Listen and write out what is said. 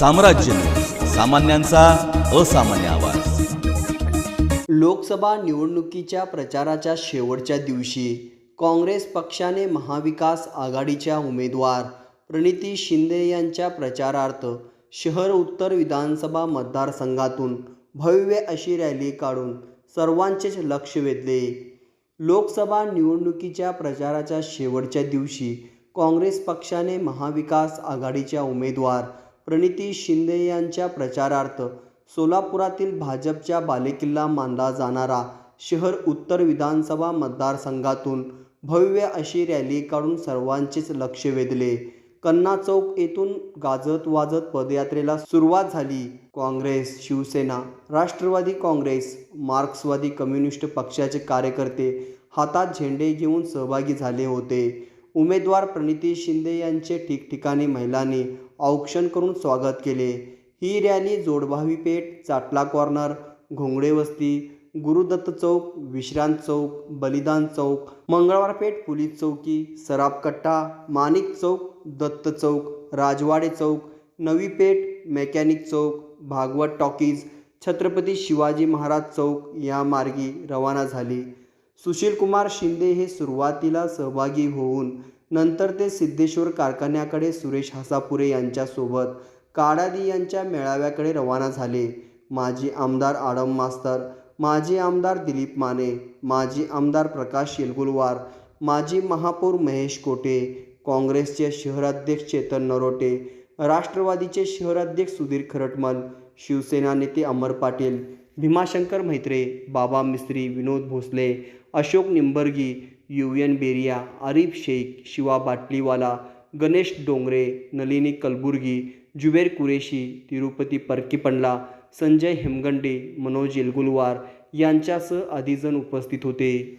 साम्राज्य. सामान्यांचा असामान्य आवाज. लोकसभा निवडणुकीच्या प्रचाराच्या शेवटच्या दिवशी काँग्रेस पक्षाने महाविकास आघाडीच्या उमेदवार प्रणिती शिंदे यांच्या प्रचारार्थ शहर उत्तर विधानसभा मतदारसंघातून भव्य अशी रॅली काढून सर्वांचेच लक्ष वेधले. लोकसभा निवडणुकीच्या प्रचाराच्या शेवटच्या दिवशी काँग्रेस पक्षाने महाविकास आघाडीच्या उमेदवार प्रणिती शिंदे यांच्या प्रचारार्थ सोलापुरातील भाजपच्या बालेकिल्ला मानला जाणारा शहर उत्तर विधानसभा मतदारसंघातून भव्य अशी रॅली काढून सर्वांचेच लक्ष वेधले. कन्ना चौक येथून गाजत वाजत पदयात्रेला सुरुवात झाली. काँग्रेस शिवसेना राष्ट्रवादी काँग्रेस मार्क्सवादी कम्युनिस्ट पक्षाचे कार्यकर्ते हातात झेंडे घेऊन सहभागी झाले होते. उमेदवार प्रणिती शिंदे यांचे ठिकठिकाणी महिलांनी औक्षण करून स्वागत केले. ही रॅली जोडभावी पेठ चाटला कॉर्नर घोंगडे वस्ती गुरुदत्त चौक विश्रांत चौक बलिदान चौक मंगळवार पेठ पोलीस चौकी सराबकट्टा माणिक चौक दत्त चौक राजवाडे चौक नवी पेठ मेकॅनिक चौक भागवत टॉकीज छत्रपती शिवाजी महाराज चौक या मार्गी रवाना झाली. सुशीलकुमार शिंदे हे सुरुवातीला सहभागी होऊन नंतर ते सिद्धेश्वर कारखान्याकडे सुरेश हसापुरे यांच्यासोबत काडादी यांच्या मेळाव्याकडे रवाना झाले. माजी आमदार आडम मास्तर माजी आमदार दिलीप माने माजी आमदार प्रकाश येलगुलवार माजी महापौर महेश कोटे काँग्रेसचे शहराध्यक्ष चेतन नरोटे राष्ट्रवादीचे शहराध्यक्ष सुधीर खरटमल शिवसेना नेते अमर पाटील भीमाशंकर मैत्रे बाबा मिस्त्री विनोद भोसले अशोक निंबर्गी युवियन एन बेरिया आरिफ शेख शिवा बाटलीवाला गणेश डोंगरे नलिनी कलबुर्गी जुबेर कुरेशी तिरुपती परकीपंडला संजय हेमगंडे मनोज येलगुलवार यांच्यासह आधीजण उपस्थित होते.